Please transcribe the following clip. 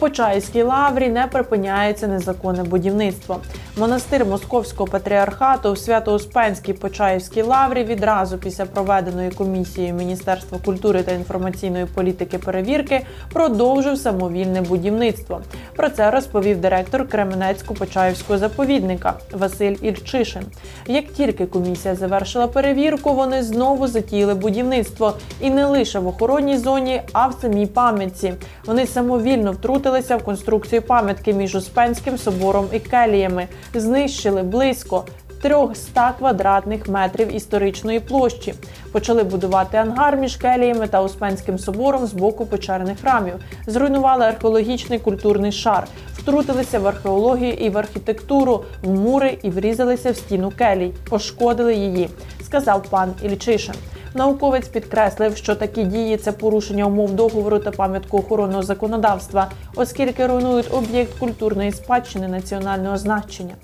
Почаївській лаврі не припиняється незаконне будівництво. Монастир Московського патріархату в Свято-Успенській Почаївській лаврі відразу після проведеної комісією Міністерства культури та інформаційної політики перевірки продовжив самовільне будівництво. Про це розповів директор Кременецько-Почаївського заповідника Василь Ільчишин. Як тільки комісія завершила перевірку, вони знову затіяли будівництво і не лише в охоронній зоні, а в самій пам'ятці. Вони самовільно втрутилися в конструкцію пам'ятки між Успенським собором і келіями, знищили близько 300 квадратних метрів історичної площі. Почали будувати ангар між келіями та Успенським собором з боку печерних храмів. Зруйнували археологічний культурний шар, втрутилися в археологію і в архітектуру, в мури і врізалися в стіну келій, пошкодили її, сказав пан Ільчишин. Науковець підкреслив, що такі дії це порушення умов договору та пам'ятку охоронного законодавства, оскільки руйнують об'єкт культурної спадщини національного значення.